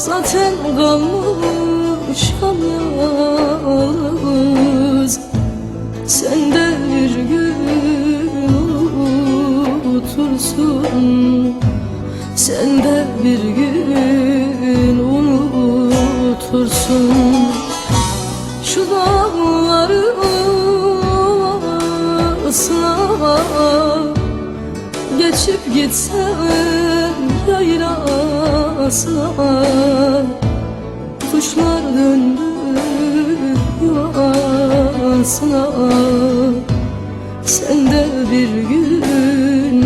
Zaten kalmışam yalnız. Sen de bir gün unutursun Sen de bir gün unutursun Şu dağları ıslah Geçip gitsem yaylasına Kuşlar döndü yuvasına. Sen de bir gün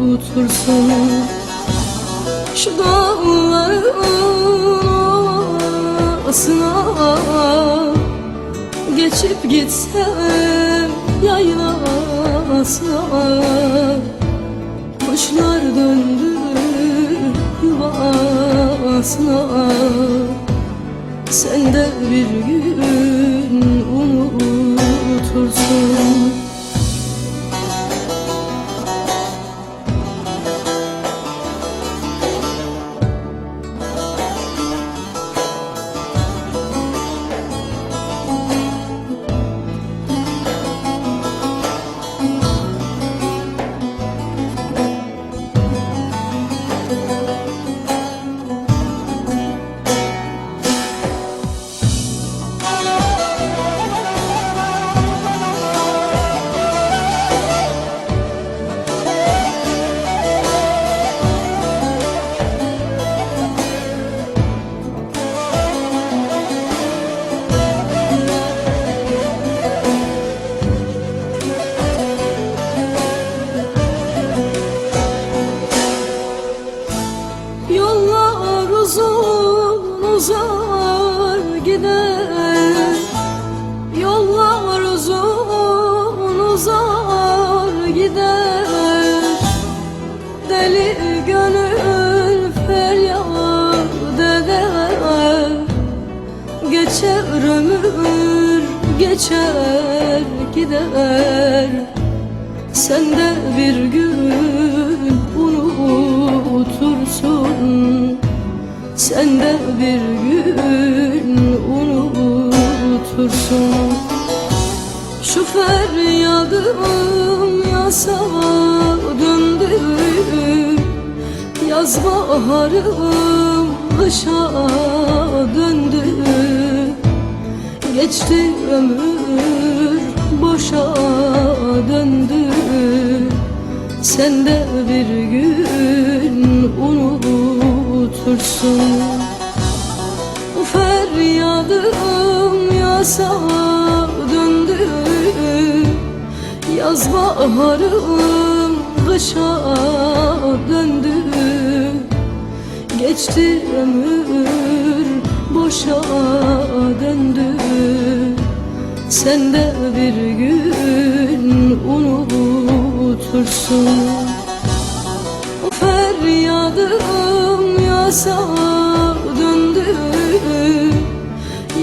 unutursun. Şu dağların ovasına Geçip gitsem yaylasına. Kuşlar döndü yuvasına Sen de bir gün unutursun uzun uzar gider. Yollar uzun uzar gider. Deli gönül feryat eder. Geçer ömür geçer gider. Sen de bir gün unutursun Sen de bir gün unutursun. Şu feryadım yasa döndü. Yaz baharım kışa döndü. Geçti ömür boşa döndü. Sen de bir gün unutursun Bu feryadım yasa döndü. Yaz baharım kışa döndü. Geçti ömür boşa döndü. Sen de bir gün unutursun. O feryadım yasa döndü.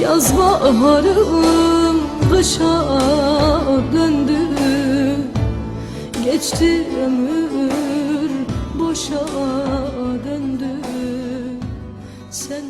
Yaz baharım kışa döndü. Geçti ömür boşa döndü. Sen